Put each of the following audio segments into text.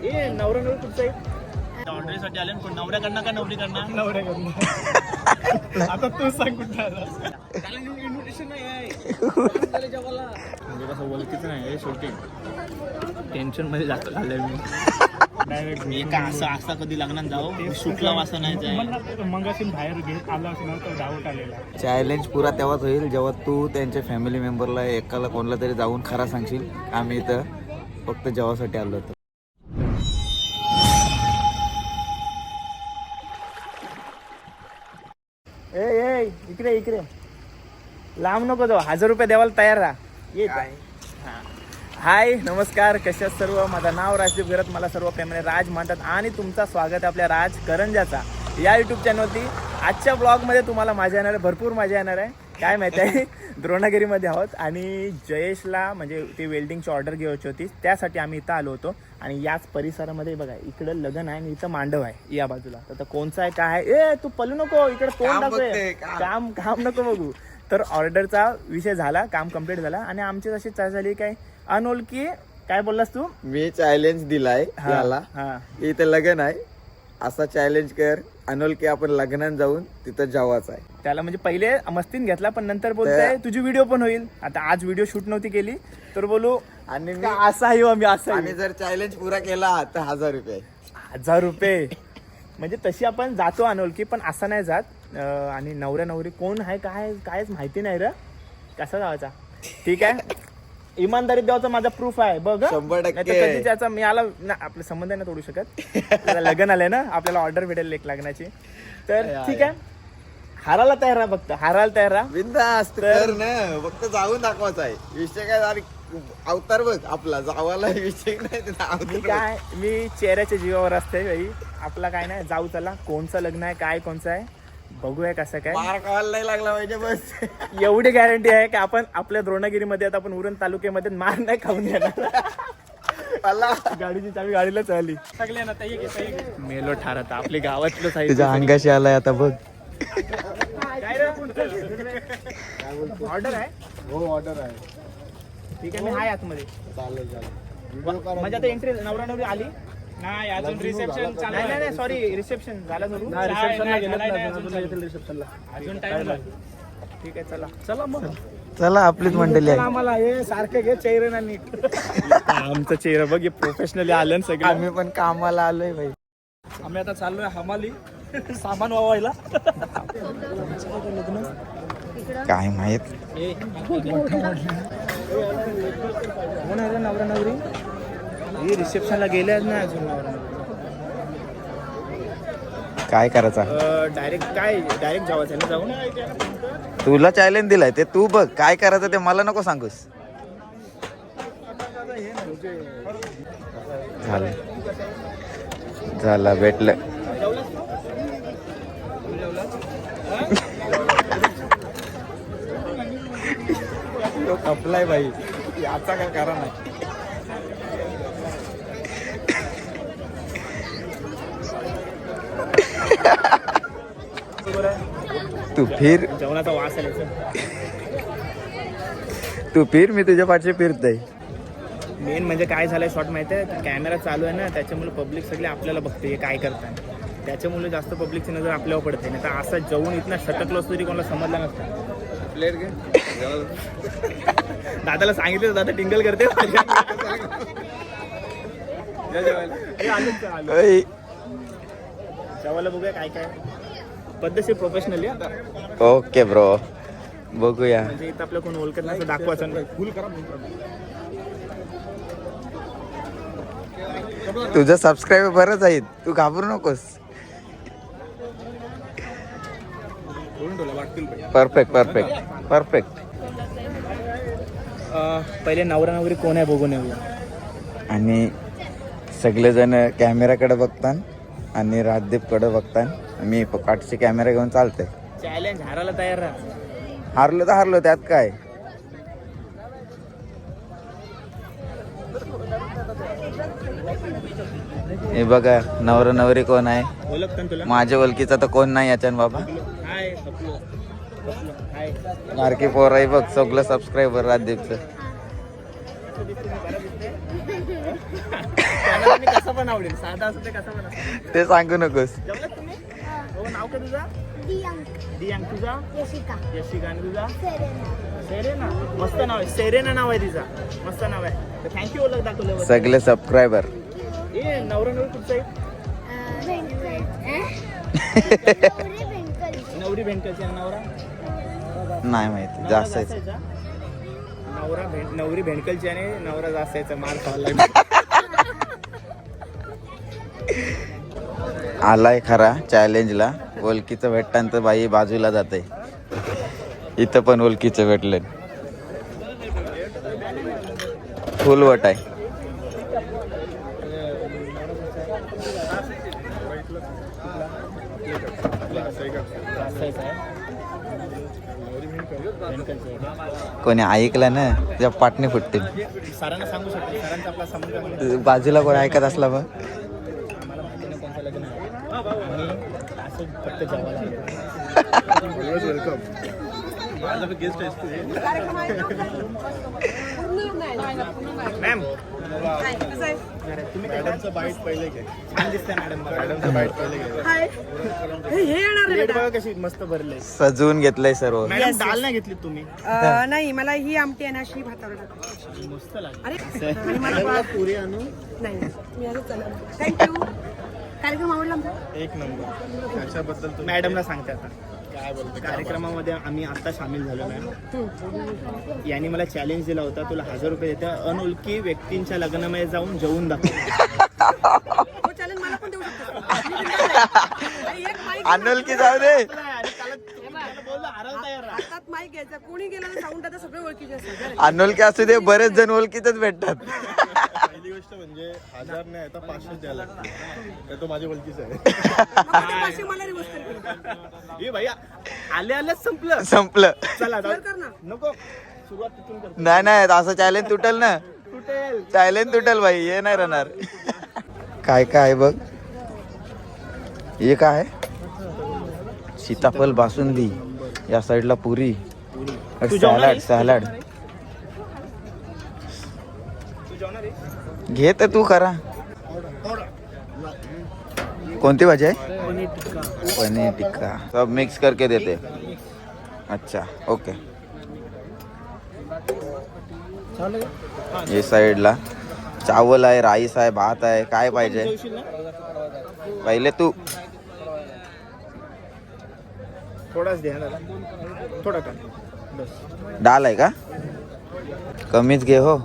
ए नवरा नवरी कुठचा आहे ऑर्डरीसाठी आले कोण नवऱ्याकडनं का नवरीकडनं नवऱ्याकडनं आता तू सांग कुठं आला. इन्व्हिटेशन नाही आहे. म्हणजे कसं ओळखीचं नाही आहे शेवटी. टेन्शनमध्ये जास्त झालंय मी. डायरेक्ट मी का असं असं कधी लग्नात जाऊ? सुटला वासा नाही जाय. मंगाशीन बाहेर घेत आला असं तर डाऊट आलेला. चॅलेंज पुरा तेव्हाच होईल जेव्हा तू त्यांच्या फॅमिली मेंबरला एकाला कोणाला तरी जाऊन खरा सांगशील. आम्ही इथं फक्त जेवासाठी आलो होतो. इकडे इकडे. लांब नको जाऊ. हजार रुपये द्यावाला तयार राहा. ये हा. हाय नमस्कार. कशा सर्व? माझं नाव राजदीप गरत. मला सर्व प्रेमाने राज म्हणतात आणि तुमचं स्वागत आहे आपल्या राज करंजाचा या युट्यूब चॅनलवरती आजच्या ब्लॉगमध्ये तुम्हाला मजा येणार आहे. भरपूर मजा येणार आहे. काय माहिती आहे? द्रोणागिरीमध्ये आहोत आणि जयेशला म्हणजे ती वेल्डिंगची ऑर्डर घ्यायची होती त्यासाठी आम्ही इथं आलो होतो. आणि याच परिसरामध्ये बघा इकडं लग्न आहे आणि इथं मांडव आहे या बाजूला. तर कोणचा आहे काय आहे? ए तू पलू नको इकडे तोंड काम दाखवूय. काम. काम नको बघू. तर ऑर्डरचा विषय झाला काम कंप्लीट झाला. आणि आमची तशी चर्चा झाली काय? अनोळखी काय बोललास तू? मी चॅलेंज दिलाय हा, हा. इथं लग्न आहे. असा चॅलेंज कर. अनोलकी आपण लग्नात जाऊन तिथं जेवायचं आहे. त्याला म्हणजे पहिले मस्तीन घेतला पण नंतर बोलताय तुझी व्हिडिओ पण होईल. आता आज व्हिडिओ शूट नव्हती केली तर बोलू आणि मी असा येऊ आम्ही असा आणि. जर चॅलेंज पुरा केला तर हजार रुपये. हजार रुपये. म्हणजे तशी आपण जातो अनोळखी पण असं नाही जात. आणि नवऱ्या नवरी कोण आहे काय कायच माहिती नाही र. कसा जायचा ठीक आहे? इमानदारीत द्यावाचा माझा प्रूफ आहे. बघ हं. शंभर टक्के. नाहीतर मी आला ना आपले संबंध नाही तोडू शकत. लग्न आलंय ना आपल्याला ऑर्डर भेटेल एक लग्नाची. तर ठीक आहे. हाराला तयार राहा फक्त. हारायला तयार राहा. बिंदास्त तर- कर ना. फक्त जाऊन दाखवायचं आहे. विषय काय आणि अवतार बघ आपला. जावाला विषय नाही मी अवतार. काय मी चेहऱ्याच्या जीवावर असते भाई आपला काय नाही जाऊ चला. कोणचं लग्न आहे काय कोणचं आहे? बघूया कसं काय. मार नाही लागला पाहिजे बस. एवढी गॅरंटी आहे की आपण आपल्या द्रोणागिरीमध्ये आता आपण उरण तालुक्यामध्ये मार नाही खाऊन येणार. मला गाडीची चावी गाडीला चालली. मेलो ठारता आपली गावातलं साहित्य तुझ्या अंगाशी आलाय आता बघ. ऑर्डर आहे? हो ऑर्डर आहे. ठीक आहे मी हाय आतमध्ये. चालेल चालेल. म्हणजे आता एंट्री नवरा नवरी आली. नाही अजून रिसेप्शन नाही नाही नाही सॉरी रिसेप्शन झालं सुरू रिसेप्शनला अजून टाइम ठीक आहे चला. चला मग. चला आपलीच मंडळी आहे. आम्हाला हे सारखे घे चेहरे ना नीट. आमचं चेहरा बघ प्रोफेशनली आलं ना सगळं. आम्ही पण कामाला आलोय भाई. आम्ही आता चाललोय हमाली सामान वावायला. काय माहीत? कोण आहे रे नवरा नवरी ही रिसेप्शनला गेले ना अजून काय करायचा? डायरेक्ट काय? डायरेक्ट जावायचं आहे ना जाऊन? तुला चॅलेंज दिलाय ते तू बघ काय करायचं ते मला नको सांगूस. झालं. झाला भेटलं. तो कपलाय भाई याचा काय करा नाही तू फिर जेवणाचा वास तू फिर मी तुझ्या पाठचे फिरतय. मेन म्हणजे काय झालंय शॉर्ट माहिती आहे? कॅमेरा चालू आहे ना त्याच्यामुळे पब्लिक सगळे आपल्याला बघते हे काय करताय. त्याच्यामुळे जास्त पब्लिकची नजर आपल्यावर पडते. नाही तर असं जेवून इथनं सटकलो असतो तरी कोणाला समजला नसतं. प्लेट घे दादाला सांगितलं दादा टिंगल करते हे आलोच तर आलो. ओय. जेवायला बघूया काय काय. पद्धतशीर प्रोफेशनली आता. ओके ब्रो बघूया. म्हणजे इथं आपलं कोण ओळखत नाही. असं दाखवायचं. फुल तुझं सबस्क्राईबर बरंच आहेत तू घाबरू नकोस. परफेक्ट परफेक्ट परफेक्ट पहिले नवरा नवरी कोण आहे बघून येऊया. आणि सगळेजण कॅमेराकडे बघतात आणि राजदीपकडे बघतात मी काठचे कॅमेरा घेऊन चालतंय. चॅलेंज हारायला तयार राहा. हारलो तर हारलो त्यात काय? हे बघा नवरा नवरी कोण आहे? माझ्या ओळखीचा तर कोण नाही याच्यान बाबा. मार्की पोर आहे बघ सगळं सबस्क्रायबर राजदीपचं. पण आवडेल. साधा असू ते कसा पण असू ते सांगू नकोस. जेवलात तुम्ही? हो नाव काय तुझा? दियांग तुझा? यशिका. यशिका आणि तुझा? सेरेना. सेरेना? मस्त नाव आहे. सेरेना नाव आहे तिचा. मस्त नाव आहे. तर थँक्यू ओळख सगळे सबस्क्रायबर ए नवरा नवरी कुठचं आहे? नवरी नवरी भेंडकलची आणि नवरा? नाही माहिती नवरा जास्त. जासायचा? नवरा भेंड नवरी भेंडकलची आणि नवरा जासायचा मार खावा लागला. आलाय खरा चॅलेंजला ओळखीचं भेटताना तर बाई बाजूला जाते. इथं पण ओळखीचं भेटलं फुल वट आहे? कोणी ऐकलं ना त्या पाटणे फुटतील. बाजूला कोण ऐकत असला मग आम्हाला माहिती नाही कोणतं लग्न आहे आम्ही असं फक्त आलो. मॅम तुम्ही मॅडमचं बाईट पहिले घ्या छान दिसतंय मॅडम मॅडमचं बाईट पहिले घ्या प्लेट बघा कशी मस्त भरले सजवून घेतलंय सर्व. मॅडम डाल नाही घेतली तुम्ही? नाही मला ही आमटी आहे ना अशी भातावर टाकायची. मस्त लागली. अरे आणि मला पुरी आणू. नाही. मी. थँक्यू कार्यक्रम आवडला आमचा? एक नंबर. त्याच्याबद्दल मॅडमला सांगते आता. काय बोलतो? कार्यक्रमामध्ये आम्ही आता सामील झालो मॅम यांनी मला चॅलेंज दिला होता तुला हजार रुपये देते अनोळखी व्यक्तींच्या लग्नामध्ये जाऊन जेवून दाखव. हो चालेल मला पण देऊ शकतो मी बिनधास्त आहे. आणि एक माईक अनोळखी जाऊ दे. हातात माईक घ्यायचा. कोणी गेलं तर सांगून टाका सगळे ओळखीचे असतात. अनोळखी असू दे बरेच जण ओळखीतच भेटतात. गोष्ट म्हणजे हजार नाही आता पाचशे द्यायला तर तो माझ्या ओळखीचा आहे. मग ते पाचशे मला रिवर्स कर ए भैया आले संपलं. संपलं. चला जाऊ. कर ना. नको सुरुवात तिथून कर नाही नाही असं चॅलेंज तुटल ना. तुटेल. चॅलेंज तुटल बाई हे नाही राहणार काय काय आहे बघ. हे काय? आहे? सीताफळ बासुंदी या साईडला पुरी. सॅलड? सॅलड घे तर तू करा. कोणती भाजी आहे? पनीर टिक्का. पनीर टिक्का. सब मिक्स करके देते. अच्छा ओके ये साईडला. चावल आहे राईस आहे भात आहे काय पाहिजे? पहिले तू. थोडाच द्या थोडा का? डाल आहे का? कमीच घे हो.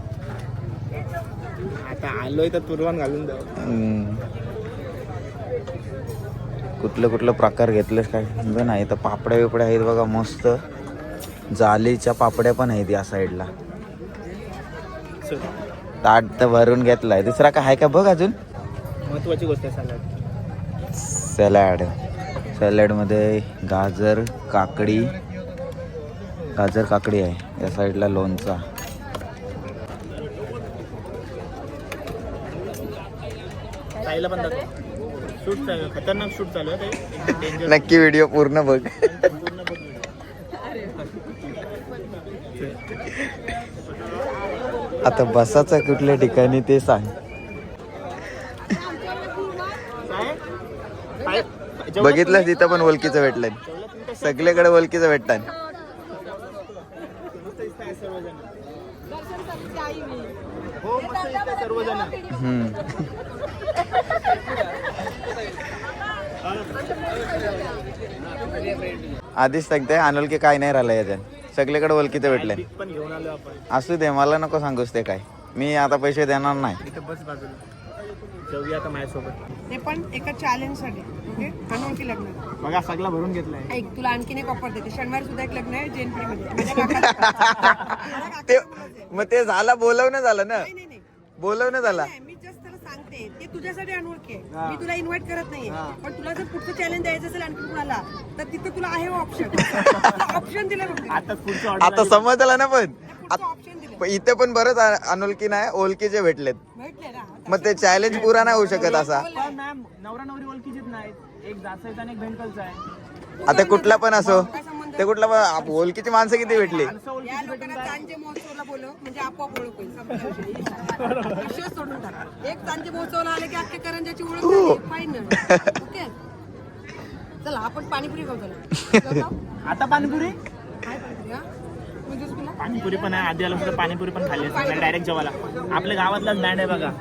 आता आलोय तर तुरवान घालून द्या. कुठलं कुठलं प्रकार घेतलेस काय? समजा नाही तर पापड्या बिपड्या आहेत बघा मस्त. जालीच्या पापड्या पण आहेत या साईडला. ताट तर भरून घेतलाय. दुसरा काय आहे का बघ अजून? महत्वाची गोष्ट आहे सॅलड सॅलड. सॅलडमध्ये गाजर काकडी. गाजर काकडी आहे या साईडला लोणचा. खायला पण दाखव. शूट चालू खतरनाक शूट चालू आहे ते डेंजर नक्की व्हिडिओ पूर्ण बघ. पूर्ण बघ आता बसाचं कुठल्या ठिकाणी ते सांग. बघितलं तिथं पण ओळखीचं भेटलं सगळीकडे ओळखीचं भेटतात. मस्त दिसताय सर्वजण आधीच सांगते अनोळखी काय नाही राहिलं याच्यात. सगळीकडे ओळखीचं आपण. असू दे मला नको सांगूस ते काय. मी आता पैसे देणार नाही. इथं बस बाजूला. जाऊया आता माझ्यासोबत. ते पण एका चॅलेंजसाठी ओके अनोळखी लग्न. बघा सगळा भरून घेतलाय. ऐक तुला आणखीन एक ऑफर देते. शनिवारी सुद्धा एक लग्न आहे जेनपडी मध्ये माझ्या काकाचं. ते मग ते झालं बोलवणं झालं ना? नाही नाही नाही. बोलवणं झालं नाही, मी जस्ट त्याला सांगते ते तुझ्यासाठी अनोळखी आहे. मी तुला इन्व्हाइट करत नाहीये. पण तुला जर पुढचं चॅलेंज द्यायचं असेल आणखी कुणाला तर तिथं तुला आहे ऑप्शन ऑप्शन दिलं बघ आता पुढचं आता ऑर्डर समजलं ना पण? पुढचं ऑप्शन दिलं पण इथे पण बरंच अ- अनोळखी नाही ओळखीचे भेटलेत. भेटले ना. मग ते चॅलेंज पुरा नाही होऊ शकत असा. मॅम नवरा नवरी ओळखीचीच नाहीत. एक जासायचा आणि एक भेंडकलचा आहे. आता कुठला पण असो. ते कुठला बा- आप- ओळखीची माणसं किती भेटली? या लोकांना चांदे महोत्सवला बोलव म्हणजे आपोआप ओळख होईल संपला विषय. विषय सोडून टाक. एक चांदे महोत्सवला आले की अख्ख्या करंजाची ओळख झाली. फायनल ओके चला आपण पाणीपुरी खाऊ चला. का? आता पाणीपुरी? काय पाणीपुरी हा? तू ज्यूस पिला? पाणीपुरी पण आहे. आधी आलो पाणीपुरी पण खाल्ली असते डायरेक्ट जेवायला. आपल्या गावातलाच बँड आहे बघा.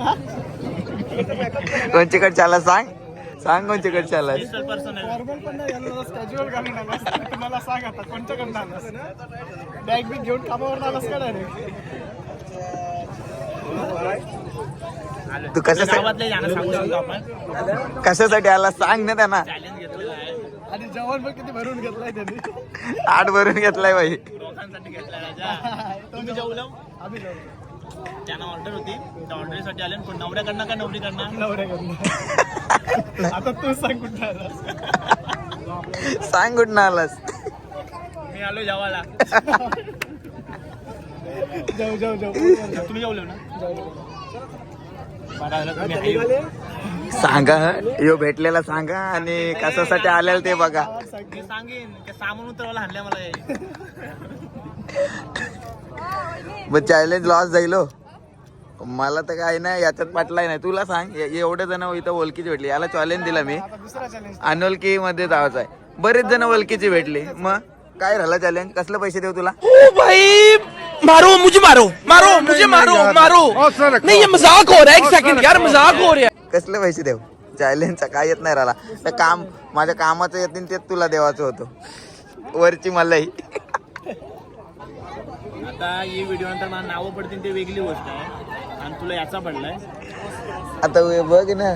कोणच्याकडे चाला सांग? सांग कोणच्याकडे चाला स्पेशल पर्सन आहे तुम्हाला सांग आता कोणत्या कडनं आलास बॅग बिग घेऊन कामावर आलास का तू कशासाठी कशासाठी आला सांग ना त्यांना. चॅलेंज घेतलेलं आहे. आणि जेवण पण किती भरून घेतलाय त्यांनी. आठ भरून घेतलाय बाई. आम्ही. त्यांना ऑर्डर होती. त्या ऑर्डरसाठी आले कोण नवऱ्याकडनं का नवरीकडनं नवऱ्याकडनं. आता तू सांग कुठं आलास. सांग कुठं आलास. मी आलो जेवायला. जाऊ जाऊ जाऊ. तुम्ही जेवलो ना. सांगा यो भेटलेला सांगा आणि कशासाठी आलेला ते बघा. मी सांगेन की सामान उतरवायला हाणल्या मला. मग चॅलेंज लॉस जाईल हो. मला तर काय नाही याच्यात पाटलाय नाही. तुला सांग एवढे जण इथं ओळखीची भेटली. याला चॅलेंज दिला मी. आता दुसरा चॅलेंज अनोळखी मध्ये जायचं आहे. बरेच जण ओळखीची भेटली. मग काय राहिलं चॅलेंज कसलं पैसे देऊ तुला? मारो मुझे मारो मारो मुझे मारो मारो। नहीं ये मजाक हो रहा है एक सेकंड यार मजाक हो रहा है। कसले पैसे देऊ? चॅलेंजचा काय येत नाही राहिला. तर काम माझ्या कामाचं येतील तेच तुला देवाचं होतं. वरची मलाही आता ही व्हिडिओ नंतर मला नावं पडतील ते वेगळी गोष्ट आहे. आणि तुला याचा पडलाय. आता हे बघ ना.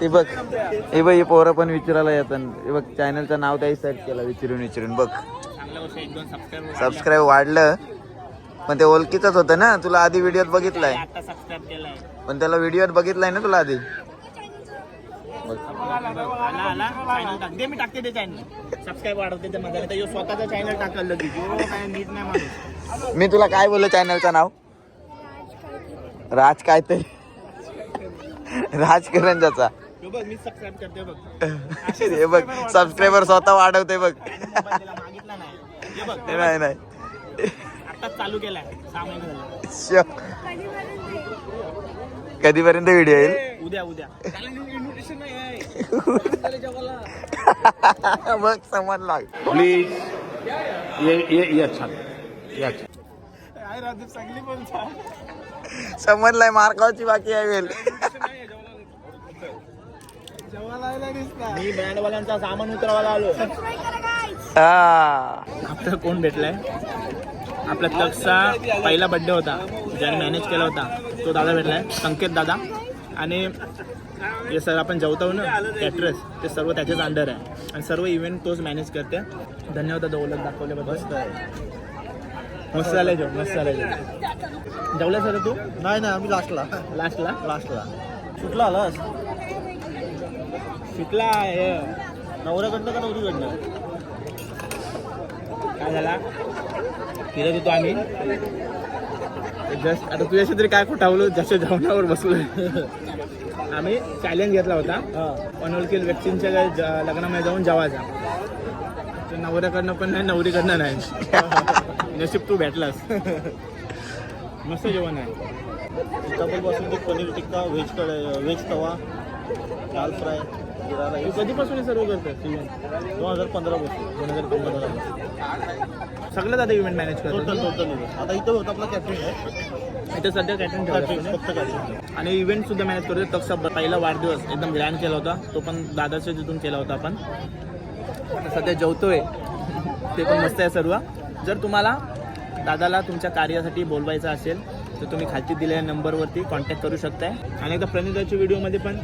ते बघ. हे बघ हे पोरं पण विचारायला येतात. हे बघ चॅनलचं नाव त्याही सर्च केलं विचारून विचारून. बघ. चांगल्या गोष्ट एक दोन सबस्क्राईब सबस्क्राईब वाढलं. पण ते ओळखीचंच होतं ना. तुला आधी व्हिडिओत बघितलाय. आता सबस्क्राईब केलाय. पण त्याला व्हिडिओत बघितलाय ना तुला आधी? आला आला. चॅनल टाक. दे मी टाकते ते चॅनल सबस्क्राईब वाढवते ते माझ्या नाही स्वतःचा चॅनल टाकलं लगेच. ओ, काय नीट नाही माणूस. मी तुला काय बोललो चॅनलचं नाव? राज काय ते राजकरंजाचा बघ मी सबस्क्राईब करते बघ. हे बघ सबस्क्रायबर स्वतः वाढवते बघ. मागितला नाही नाही नाही. आताच चालू केलाय. सहा महिने झाले. श्यो. कधीपर्यंत व्हिडिओ येईल? उद्या उद्या. इन्व्हिटेशन नाही आहे. बघ समजला. प्लीज ये ये ये अच्छा. ये अच्छा. काय राजदीप चांगली बोलता. समजलाय मार्कावची बाकी आहे वेल. मी ब्रँडवाल्यांचा सामान उतरवायला आलो. हा. आपल्याला कोण भेटलाय? आपल्या तक्षचा पहिला बड्डे होता. ज्याने मॅनेज केला होता. तो दादा भेटलाय. संकेत दादा. आणि हे सर आपण जेवतो ना कॅटरस ते सर्व त्याच्याच अंडर आहे. आणि सर्व इव्हेंट तोच मॅनेज करते. धन्यवाद ओळख दाखवल्याबद्दल मस्त झालंय जेवण मस्त झालंय जेवण. जेवलं सर तू? नाही नाही आम्ही लास्टला लास्टला लास्टला कुठला आलास? शिकला हे नवऱ्याकडनं का नवरीकडनं? काय झाला? फिरत होतो आम्ही. जस्ट आता तुझ्याशी तरी काय खोटावलो? जशा जेवणावर बसलो आम्ही चॅलेंज घेतला होता. अनोळखी व्यक्तींच्या लग्नामध्ये जाऊन जेवायचा. नवऱ्याकडनं पण नाही नवरीकडनं नाही. नशीब तू भेटलास. मस्त जेवण आहे. सीताफळपासून ते paneer tikka veg kadai veg tawa dal fry. तू कधीपासून हे सर्व इव्हेंट दोन हजार पंधरा पासून दोन हजार पंधरा सगळं दादा इव्हेंट मॅनेज करतो टोटल आता इथं होतं आपला कॅटरिंग आहे. इथे सध्या कॅटरिंग कॅटरिंग फक्त कॅटरिंग आणि इव्हेंट सुद्धा मॅनेज करतो तक्ष पहिला वाढदिवस एकदम ग्रँड केला होता. तो पण दादाच्या तिथून केला होता आपण. आता सध्या जेवतोय. ते पण मस्त आहे सर्व. जर तुम्हाला दादाला तुमच्या कार्यासाठी बोलवायचं असेल तर तुम्ही खालती दिलेल्या नंबरवरती कॉन्टॅक्ट करू शकताय. आणि एकदा प्रणिताच्या व्हिडिओमध्ये पण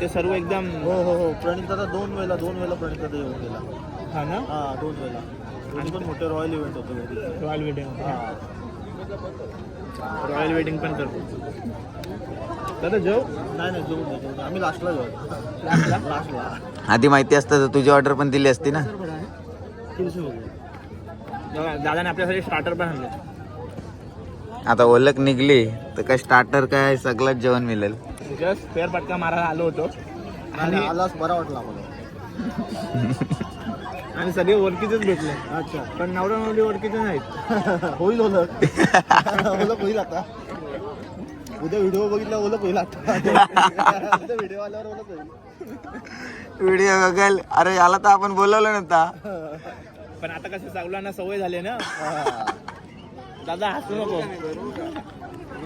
ते सर्व एकदम हो हो हो. प्रणित दादा दोन वेळेला दोन वेळेला प्रणित दादा येऊन गेला. हा ना? हा दोन वेळेला. आणि पण मोठे रॉयल इव्हेंट होते रॉयल वेडिंग हा. रॉयल वेडिंग पण करतो. दादा जेव. नाही नाही जेवू नाही. आम्ही लास्टला जाऊ लास्टला लास्टला आधी माहिती असतं तर तुझी ऑर्डर पण दिली असती ना. तीनशे दादाने आपल्यासाठी स्टार्टर पण आणले आता ओळख निघली तर काय स्टार्टर काय सगळंच जेवण मिळेल. जस्ट फेर पटका मारायला आलो होतो. आणि आलाच बरा वाटला मला. आणि सगळे ओळखीचेच भेटले. अच्छा. पण नवरा नवरी ओळखीचे नाहीत. होईल ओळख. ओळख होईल आता. उद्या व्हिडिओ बघितला ओळख होईल आता. उद्या व्हिडिओ आल्यावर ओळख होईल. व्हिडिओ बघल अरे याला तर आपण बोलवलं नव्हता. पण आता कसं चावलांना सवय झाली ना. दादा हसू नको.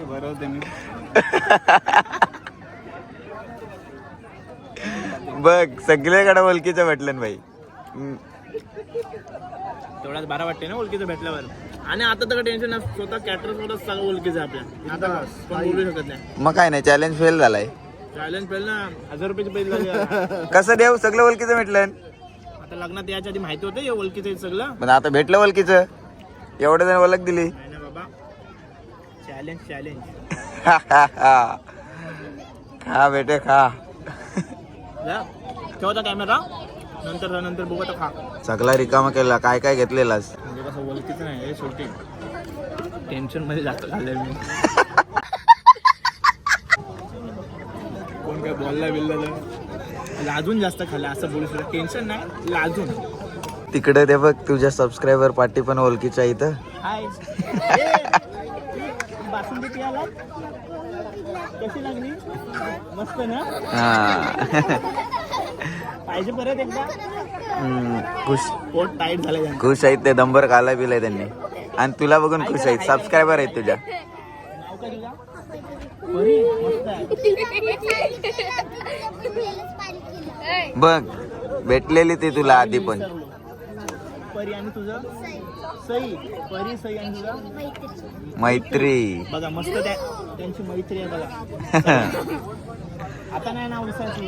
बरोबर मी बघ सगळ्याकडे ओळखीचं भेटलं भाई. तेवढाच बारा वाटते ना ओळखीचं भेटल्यावर. आणि आता तर टेन्शन नाही स्वतः कॅटर स्वतः सगळं ओळखीचं आहे आपल्या. आता कोण बोलू शकत नाही. मग काय नाही चॅलेंज फेल झालाय. चॅलेंज पहिलं ना हजार रुपयाचे पैसे लागले कसं देव सगळं ओळखीचं भेटलं? आता लग्नात याच्या आधी माहिती होतं हे ओळखीचं सगळं. पण आता भेटलं ओळखीचं? एवढं जण ओळख दिली. चॅलेंज चॅलेंज खा बेटे खा. ठेवता कॅमेरा नंतर नंतर बघू खा. सगळा रिकामा केला. काय काय घेतलेलास? म्हणजे कसं ओळखीचं नाही हे शेवटी टेन्शनमध्ये जास्त झालंय मी. कोण काय बोलला बिल्ला लाजून जास्त खाल्लं असं बोलू शकतो टेन्शन नाही लाजून. तिकडे ते बघ तुझ्या सबस्क्रायबर पार्टी पण ओळखीच्या इथं. हाय बासुंदी पियाला? कशी लागली? मस्त ना? हा. पाहिजे परत एकदा? खुश. पोट टाईट झालं खुश आहेत ते दंबर खायला पिलाय त्यांनी. आणि तुला बघून खुश आहेत सबस्क्रायबर आहेत तुझ्या. बघ भेटलेली ती तुला आधी पण. परी आणि तुझं? सई. परी सई आणि तुझं? मैत्री. बघा मस्त त्या त्यांची मैत्री आहे बघा. आता नाही नाव विसरायचं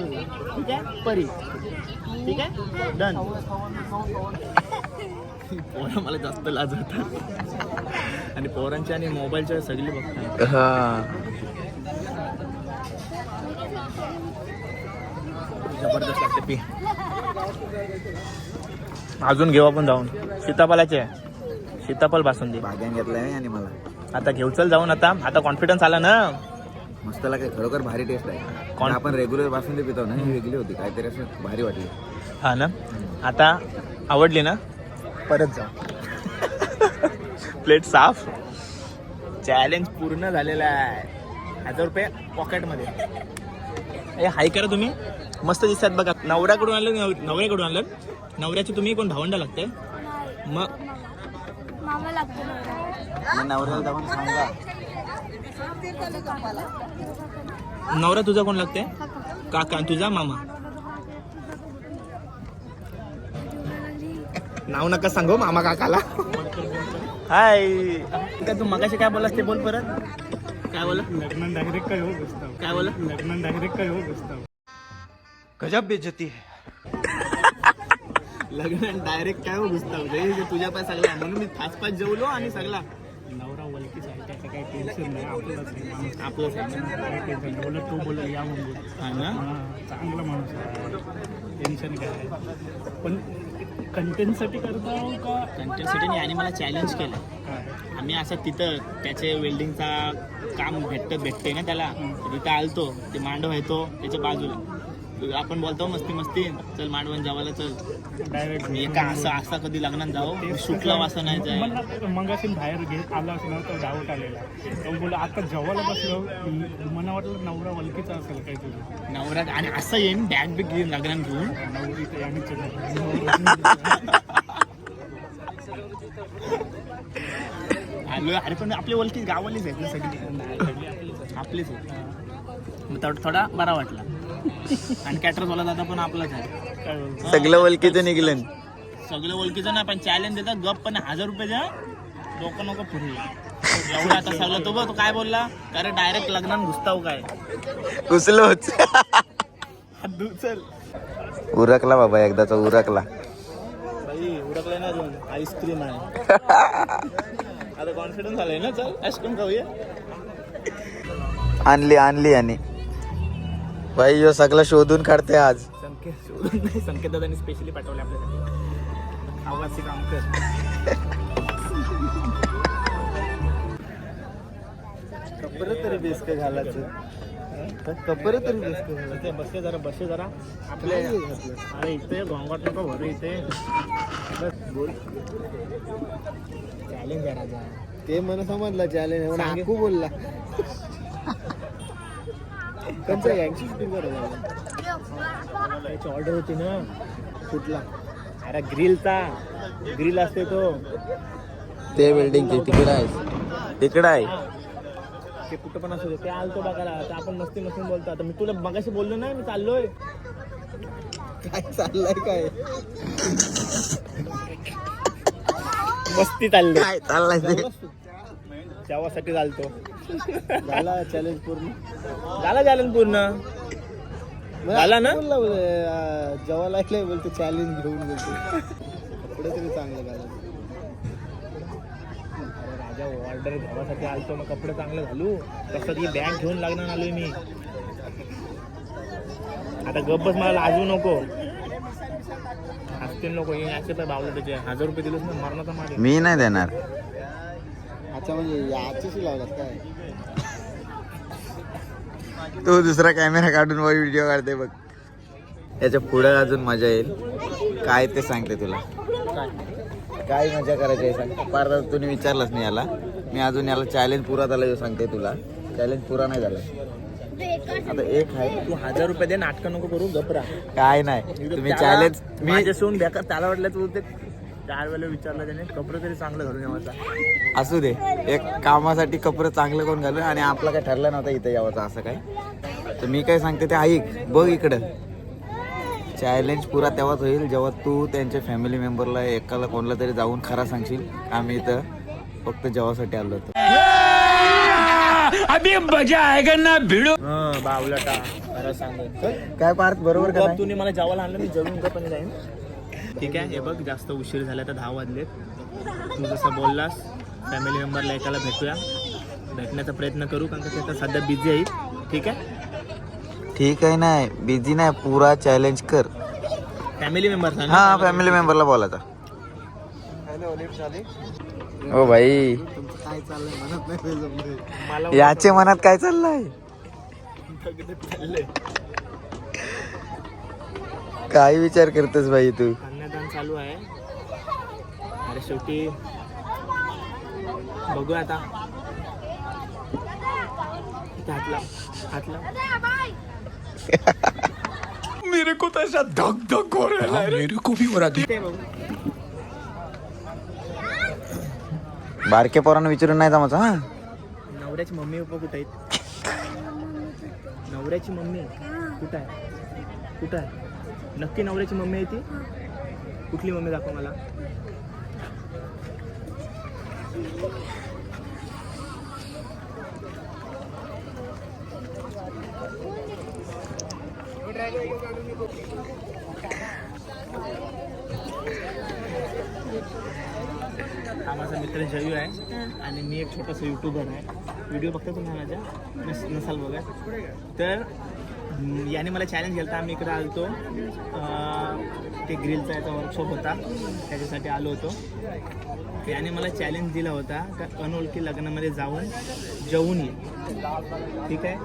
ठीक आहे? परी. ठीक आहे? डन पोरं मला जास्त लाज होतात आणि पोरांच्या आणि मोबाईलच्या सगळी बघतात. हा. जबरदस्त लागते पी. अजून घेऊ आपण जाऊन. सीताफळाचे. सीताफळ बासुंदी. भाग्यान घेतलाय आणि मला. आता घेऊ चल जाऊन आता. आता कॉन्फिडन्स आला ना. मस्त लागते खरोखर भारी टेस्ट आहे. कोण- आपण रेग्युलर बासुंदी पितो ना ही वेगळी होती. काहीतरी असं भारी वाटली. हा ना? आता आवडली ना? परत जा. प्लेट साफ. चॅलेंज पूर्ण झालेला आहे. हजार रुपये पॉकेटमध्ये ए हाय करा तुम्ही. मस्त दिसतात बघा. नवऱ्याकडून आलं नव- नवऱ्याकडून आलं नवऱ्याची तुम्ही कोण भावंडा लागते? मग नवऱ्याला. जाऊन सांगा. नवरा तुझा कोण लागते? काका तुझा मामा. नाव नका सांगू मामा काकाला. हाय. काय तू मगाशी काय बोलास ते बोल परत. काय बोला? लग्न डायरेक्ट काय हो गुस्ताव? काय बोला? लग्न डायरेक्ट काय हो गुस्ताव? गजब बेइज्जती है। लग्न डायरेक्ट काय हो गुस्ताव? जय जे तुझ्या पाय सगळा म्हणून मी पाच पाच जेवलो आणि सगळा. नवरा ओळखीचा आहे त्याचं काही टेन्शन नाही आपलाच आहे आपलं सांग काही टेन्शन नाही बोलत तो बोलत या म्हणून. हा ना? हा, चांगला माणूस आहे. टेन्शन काय आहे. पण कंटेंटसाठी करता का? कंटेंटसाठी आणि मला चॅलेंज केलं? आम्ही असं तिथं त्याचे वेल्डिंगचा काम भेटत भेटते ना त्याला. तिथं आलतो ते मांडव आहे तो त्याच्या बाजूला. आपण बोलतो मस्ती मस्ती. चल मांडवण जेवायला चल. डायरेक्ट मी असं असं कधी लग्नात जाऊ? शुक्ला वासा नाही जाय. मला मगाशी बाहेर घेत आला असं तर डाऊट आलेला. तो बोला आता जेवायला बसलो. मला वाटलं नवरा वलकीचा असेल काही तुझं नवरा आणि असं येईन बॅग बिग घेऊन लग्नात घेऊन. नवरी अरे पण आपली ओळखी गावालीच आहेत ना सगळी. आपलीच आहेत. मग थोडा थोडा बरा वाटला. आणि कॅटरवाला दादा पण आपलाच आहे. सगळं ओळखीचं निघलं. सगळं ओळखीचं नाही पण चॅलेंज देतात. गप पण हजार रुपये द्या. डोकं नको फिरू. एवढं आता सगळं तो बघ तो काय बोलला? कारण डायरेक्ट लग्नात घुसताव काय? घुसलोच. चल. उरकला बाबा एकदाचा उरकला. उडकलाय ना आईस्क्रीम आहे. आता कॉन्फिडन्स झालाय ना चल आईस्क्रीम खाऊया. आणली आणली आणि भाई यो सगळं शोधून काढते आज. संकेत शोधून नाही संकेत दादांनी स्पेशली पाठवले आपल्यासाठी. आवाजचे काम कर. बरं तरी बेस काय घालायचं कपडे तरी दिसते इथे बसले जरा बसले जरा. आपले अरे इथे घोंगट नको भरू इथे. चॅलेंज ते मला समजलं चॅलेंज सांगे. नाकू बोलला. त्यांचं यांची शूटिंग करायला त्याची ऑर्डर होती ना. कुठला? अरे ग्रिलचा ग्रिल असते तो. ते बिल्डिंग तिकडे आहे. तिकडे आहे. ते कुठं पण असू दे. ते आलतो बघायला. आता आपण मस्ती मस्ती बोलतो. आता मी तुला मगाशी बोललो नाही मी चाललोय. काय चाललंय काय? मस्ती चालली. काय चाललंय ते? जेवासाठी चालतो झाला चॅलेंज पूर्ण? झाला चॅलेंज पूर्ण. झाला ना? जेव्हा लागलाय बोलतो चॅलेंज घेऊन बोलतो. कपडे तरी चांगलं अरे राजा ऑर्डर घ्यावासाठी आलतो मग कपडे चांगले घालू. तसं ती बँक घेऊन लागणार आलोय मी. आता गप्पच मला लाजू नको. हसतील नको हे असे तर बावलं त्याचे. हजार रुपये दिलेच ना मरणाचा मागे. मी नाही देणार. अच्छा म्हणजे याच्याशी लावलात काय? तो दुसरा कॅमेरा काढून वर व्हिडिओ काढते बघ. याच्यापुढे अजून मजा येईल. काय ते सांगते तुला. काय मजा करायची आहे सांग. पार तुम्ही विचारलंच नाही याला. मी अजून याला चॅलेंज पुरा झाला सांगते तुला. चॅलेंज पुरा नाही झाला. आता एक आहे. तू हजार रुपये दे नाटकं नको करू गपरा काय नाही. तुम्ही चॅलेंज मी माझ्यासून बेकार त्याला वाटलं तू ते चार वेळेला विचारलं त्याने कपडे तरी चांगलं घालून यावाचा असू. दे. एक कामासाठी कपडे चांगलं कोण घालून आणि आपलं काय ठरलं नव्हतं इथं यावं असं काय तर मी काय सांगते ते ऐक बघ इकडं. चॅलेंज पुरा तेव्हाच होईल जेव्हा तू त्यांच्या फॅमिली मेंबरला एकाला कोणाला तरी जाऊन खरा सांगशील. आम्ही इथं फक्त जेवासाठी आलो होतो. अभी मजा आएगा ना भिड़ो। हं बावलाटा खरं सांग काय पार्थ बरोबर का नाही? तुम्ही मला जेवायला आणलं मी जेवून गप आणि जाईन ठीक आहे हे बघ जास्त उशीर झाला तर दहा वाजलेत. तू जसं बोललास फॅमिली मेंबरला एकाला भेटूया. भेटण्याचा प्रयत्न करू कारण का ते आता सध्या बिझी आहेत ठीक आहे? ठीक आहे नाही बिझी नाही पुरा चॅलेंज कर. फॅमिली मेंबर हा फॅमिली मेंबरला बोलायचा. ओ भाई काय चाललंय म्हणत नाही ते जमलंय. मला याचे मनात काय चाललंय? चाललंय काय विचार करतोस भाई तू? अन्नदान चालू आहे. अरे शेवटी बघूया आता. इथे हात लाव हात लाव. मेरे को तो ऐसा धक धक हो रहा है। मेरे को भी हो रहा बघू. बारके पोरांना विचारून नाही जमायचं हा? नवऱ्याची मम्मी पप्पा कुठे आहेत? नवऱ्याची मम्मी? कुठं आहे? कुठं आहे? नक्की नवऱ्याची मम्मी आहे ती? कुठली मम्मी दाखव मला? हा माझा मित्र जयू आहे. आणि मी एक छोटासा युट्यूबर आहे. व्हिडिओ बघता तुम्ही माझ्या. नस नसाल बघा तर याने मला चॅलेंज केलं आम्ही इकडे आलतो. अं, ते ग्रिलचा याचा वर्कशॉप होता. त्याच्यासाठी आलो होतो. याने मला चॅलेंज दिला होता का अनोळखी लग्नामध्ये जाऊन जेवून ये. ठीक आहे?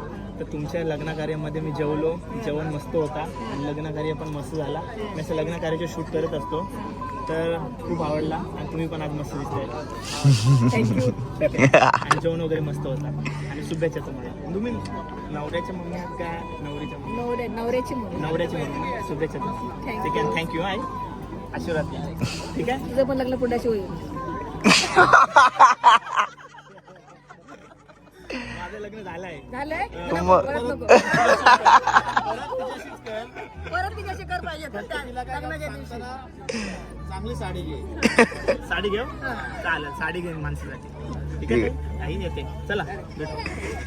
तर तुमच्या लग्नकार्यामध्ये मी जेवलो. जेवण मस्त होता. आणि लग्नकार्य पण मस्त झाला. मी असं लग्नकार्याचे शूट करत असतो. तर खूप आवडला आणि तुम्ही पण आज मस्त दिसताय. आणि जेवण वगैरे मस्त होता. आणि शुभेच्छा तुम्हाला. तुम्ही नवऱ्याच्या मम्मी आहात का नवरीच्या मम्मी? नवरे नवऱ्याची मुलं नवऱ्याची मम्मी? शुभेच्छा तुम्हाला. ठीक आहे. थँक्यू आहे आशीर्वाद. ठीक आहे? तुझं पण लग्न पुढ्याशी होईल. माझं लग्न झालं आहे झालंय तुम- परत नको परत तिच्याशी कर पाहिजे तर त्या लग्नाच्या दिवशी चांगली साडी घे. साडी घेऊ? चालेल साडी घेईन माणसासाठी. ठीक आहे काही येते. चला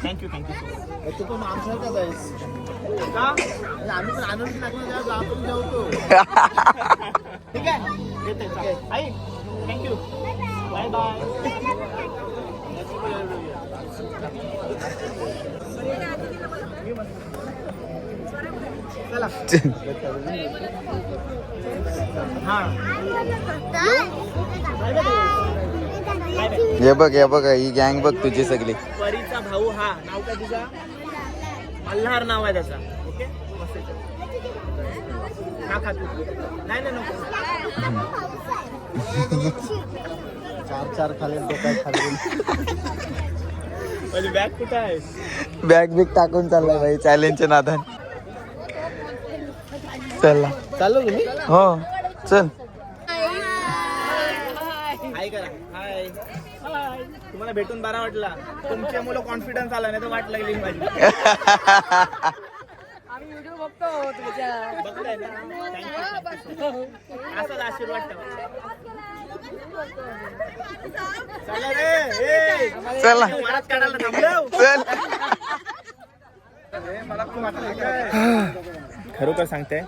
थँक्यू थँक्यू तू पण आमच्यासारखाच आहेस. का? आम्ही पण आनंद लागलो आपण जेवतो ठीक आहे? येते आई थँक्यू बाय बाय हां. बघ हे बघ ही गँग बघ तुझी सगळी. परीचा भाऊ हा. नाव काय तुझा? मल्हार नाव आहे त्याचा. ओके? तू नाही नको. चार चार खाले खाले बॅग कुठं आहे? बॅग बिग टाकून चाललाय भाई चॅलेंजच्या नादान. चला चाललो तुम्ही? हो चल. हाय. करा हाय. हाय. तुम्हाला भेटून बरा वाटला. तुमच्या मुलं कॉन्फिडन्स आला नाही तर वाट लागली माझी. आम्ही व्हिडिओ बघतो तुमच्या. बघताय ना? Thank you. असाच आशीर्वाद ठेवा. चला रे ए. चला. महाराज काढायला थांबलो. चल. खरोखर सांगते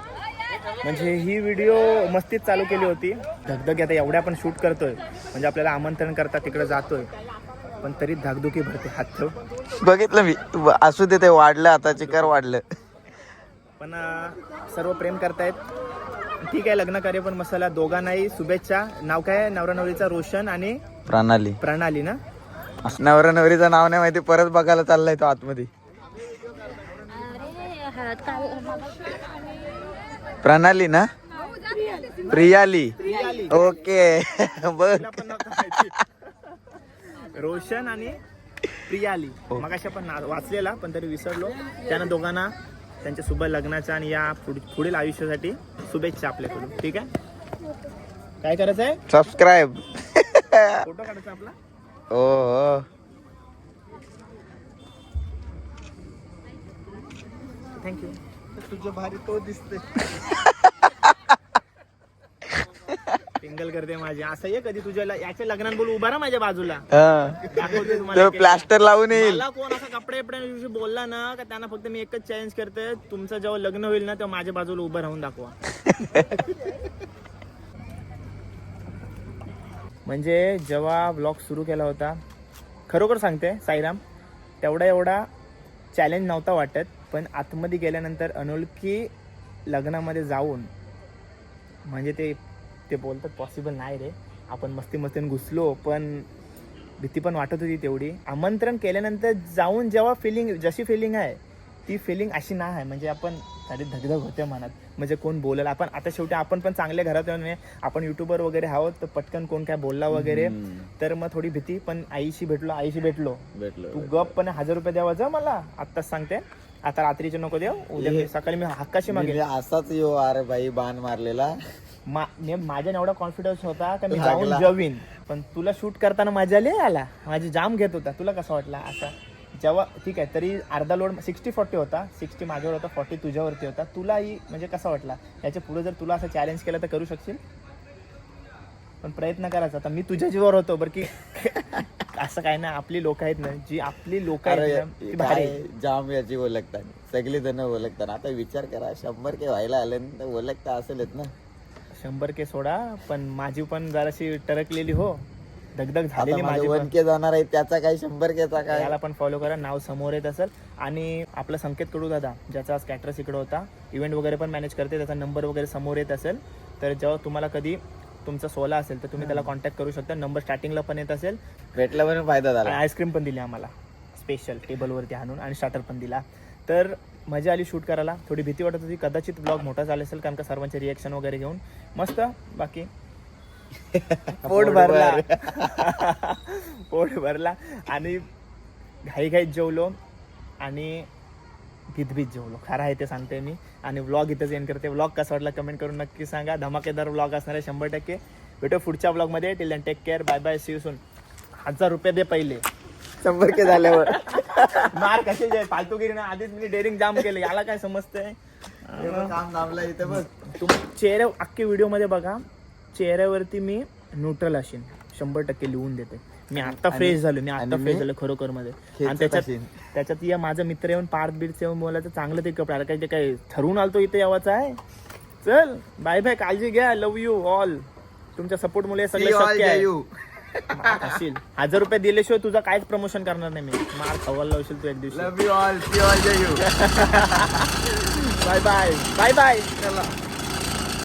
म्हणजे ही व्हिडिओ मस्तीच चालू केली होती. धगधग आता एवढ्या आपण शूट करतोय. म्हणजे आपल्याला आमंत्रण करता तिकडे जातोय. पण तरी धाकधुकी भरते. हात ठेव. बघितलं मी. असू दे ते वाढलं आता चिकार वाढलं. पण सर्व प्रेम करतायत. ठीक आहे लग्न कार्य पण मसाला. दोघांनाही शुभेच्छा. नाव काय? आहे? नवरा नवरीचा रोशन आणि प्रणाली. प्रणाली ना? नवरा नवरीचं नाव नाही माहिती. परत बघायला चाललाय तो आतमध्ये. प्रणाली ना? प्रियाली. ओके. बघ. रोशन आणि प्रियाली. मग अशा पण वाचलेला पण तरी विसरलो. त्यांना दोघांना त्यांच्या शुभ लग्नाच्या आणि या पुढ- पुढील आयुष्यासाठी शुभेच्छा आपल्याकडून. ठीक आहे? काय करायचं आहे? सबस्क्राईब फोटो काढायचा आपला? हो हो. थँक्यू तुझ्या भारी तो दिसते टिंगल करते माझी. असं ये कधी तुझ्या याच्या लग्नात बोलू उभा राहा माझ्या बाजूला. हा. दाखवते तुम्हाला तो एक- प्लास्टर लावून येईल. मला कोण असं कपडे बोलला ना का त्यांना फक्त मी एकच चॅलेंज करते तुमचं जेव्हा लग्न होईल ना तेव्हा माझ्या बाजूला उभं राहून दाखवा. म्हणजे जेव्हा ब्लॉग सुरू केला होता खरोखर सांगते साईराम तेवढा एवढा चॅलेंज नव्हता वाटत. पण आतमध्ये गेल्यानंतर अनोळखी लग्नामध्ये जाऊन म्हणजे ते ते बोलतात पॉसिबल नाही रे. आपण मस्ती मस्तीने घुसलो पण भीती पण वाटत होती तेवढी. आमंत्रण केल्यानंतर जाऊन जेव्हा फिलिंग जशी फिलिंग आहे ती फिलिंग अशी नाही आहे. म्हणजे आपण सारी धगधग होते मनात. म्हणजे कोण बोलेल आपण आता शेवटी आपण पण चांगल्या घरात येऊन. आपण युट्यूबर वगैरे आहोत तर पटकन कोण काय बोलला वगैरे तर मग थोडी भीती पण आईशी भेटलो आईशी भेटलो भेटलो. तू गप पण हजार रुपये द्यावा मला. आत्ताच सांगते. आता रात्रीचे नको देऊ उद्या मी सकाळी मी हक्काशी मागे म्हणजे असाच यो अरे भाई बाण मारलेला. मा- ने- माझ्या एवढा कॉन्फिडन्स होता का मी लागला. जाऊन जवीन. पण तुला शूट करताना मजा लय आला. माझी जाम घेत होता. तुला कसा वाटला? असा जेव्हा ठीक आहे तरी अर्धा लोड सिक्स्टी फोर्टी होता. सिक्स्टी माझ्यावर होता फॉर्टी तुझ्यावरती होता. तुलाही म्हणजे कसा वाटला? याच्यापुढे जर तुला असं चॅलेंज केलं तर करू शकशील? पण प्रयत्न करायचा. आता मी तुझ्या जीवावर होतो बरं की असं काय ना आपली लोक आहेत ना जी आपली लोक. जाम याची ओळखतात. सगळी जण ओळखतात. आता विचार करा शंभर के व्हायला आले ना तर ओळखता असेलच ना. शंभर के सोडा पण माझी पण जराशी टरकलेली हो. धगधग झालेली माझे वन के जाणार आहे त्याचा काय शंभर केचा काय? याला पण फॉलो करा नाव समोर येत असेल. आणि आपला संकेत कडू दादा ज्याचा स्कॅटरस इकडे होता इव्हेंट वगैरे पण मॅनेज करते त्याचा नंबर वगैरे समोर येत असेल. तर जेव्हा तुम्हाला कधी तुमचा सोला असेल तर तुम्ही त्याला कॉन्टॅक्ट करू शकता. नंबर स्टार्टिंगला पण येत असेल. भेटला म्हणून फायदा झाला. आईस्क्रीम पण दिली आम्हाला. स्पेशल टेबलवरती आणून आणि स्टार्टर पण दिला. तर मजा आली शूट करायला. थोडी भीती वाटत होती. कदाचित ब्लॉग मोठा झाला असेल कारण का सर्वांचे रिएक्शन वगैरे घेऊन. मस्त. बाकी? पोट भरला. पोट भरला. आणि घाई घाईत जेवलो. आणि भीत जेवलो. खरं आहे ते सांगते मी. आणि व्लॉग इथंच एंड करते. व्लॉग कसा वाटला कमेंट करून नक्की सांगा. धमाकेदार व्लॉग असणार आहे शंभर टक्के. भेटू पुढच्या व्लॉगमध्ये till take care bye bye see soon हजार रुपये दे पहिले. शंभर के झाल्यावर. मार कसे जे फालतूगिरी ना. आधीच मी डेअरिंग जाम केलं. याला काय समजतंय? काम थांबला इथं बघ. तुम्ही चेहऱ्या अख्खी व्हिडिओमध्ये बघा. चेहऱ्यावरती मी न्यूट्रल असेन शंभर टक्के लिहून देते. मी आता फ्रेश झालो. मी आता फ्रेश झालो खरोखरमध्ये. आणि त्याच्यात. त्याच्यात या माझा मित्र येऊन पार्थ बीडचे येऊन बोलायचं चांगलं ते कपडे. काय ते काय ठरवून आलतो इथे यावाचं आहे. चल बाय बाय काळजी घ्या लव यू ऑल तुमच्या सपोर्ट मुळे हे सगळं शक्य आहे. खाशील हजार रुपये दिल्याशिवाय तुझं काहीच प्रमोशन करणार नाही मी. मार खवायला लावशील तू एक दिवशी. See all you. Bye bye bye bye चला.